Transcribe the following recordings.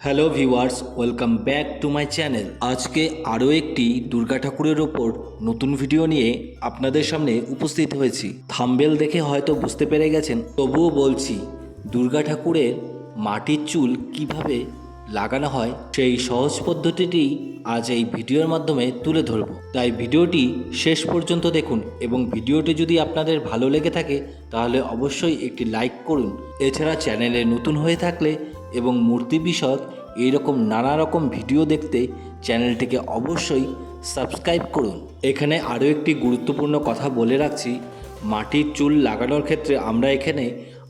Hello viewers, welcome back to my channel. আজকে আরও একটি দুর্গা ঠাকুরের ওপর নতুন ভিডিও নিয়ে আপনাদের সামনে উপস্থিত হয়েছি। থাম্বেল দেখে হয়তো বুঝতে পেরে গেছেন, তবুও বলছি, দুর্গা ঠাকুরের মাটির চুল কীভাবে লাগানো হয় সেই সহজ পদ্ধতিটি আজ এই ভিডিওর মাধ্যমে তুলে ধরব। তাই ভিডিওটি শেষ পর্যন্ত দেখুন এবং ভিডিওটি যদি আপনাদের ভালো লেগে থাকে, তাহলে অবশ্যই একটি লাইক করুন। এছাড়া চ্যানেলে নতুন হয়ে থাকলে এবং মূর্তি বিষয়ক এইরকম নানা রকম ভিডিও দেখতে চ্যানেলটিকে অবশ্যই সাবস্ক্রাইব করুন। এখানে আরও একটি গুরুত্বপূর্ণ কথা বলে রাখছি, মাটির চুল লাগানোর ক্ষেত্রে আমরা এখানে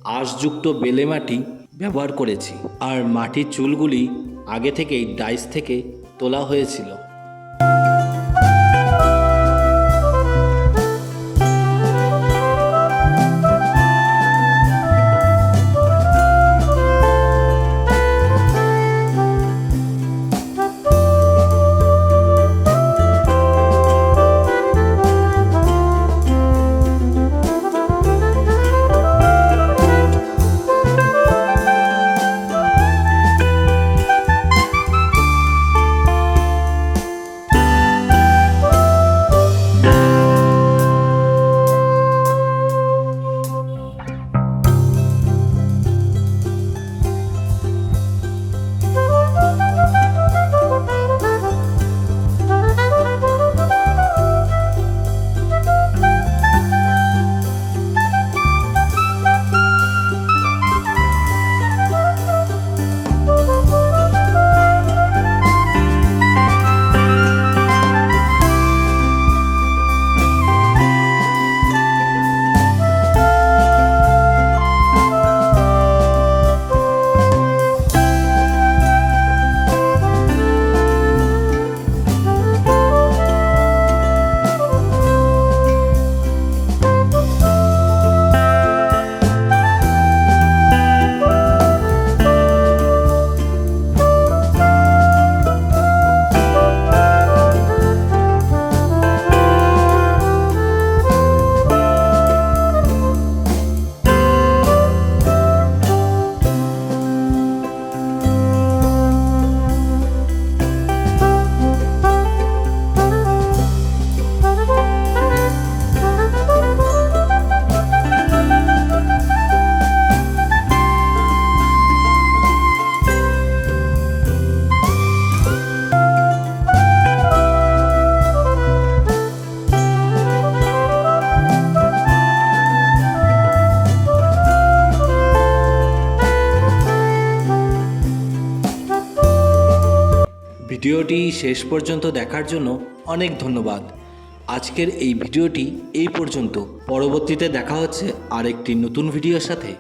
আঁশযুক্ত বেলে মাটি ব্যবহার করেছি। আর মাটির চুলগুলি আগে থেকেই ডাইস থেকে তোলা হয়েছিল। ভিডিওটি শেষ পর্যন্ত দেখার জন্য অনেক ধন্যবাদ। আজকের এই ভিডিওটি এই পর্যন্ত। পরবর্তীতে দেখা হচ্ছে আরেকটি নতুন ভিডিওর সাথে।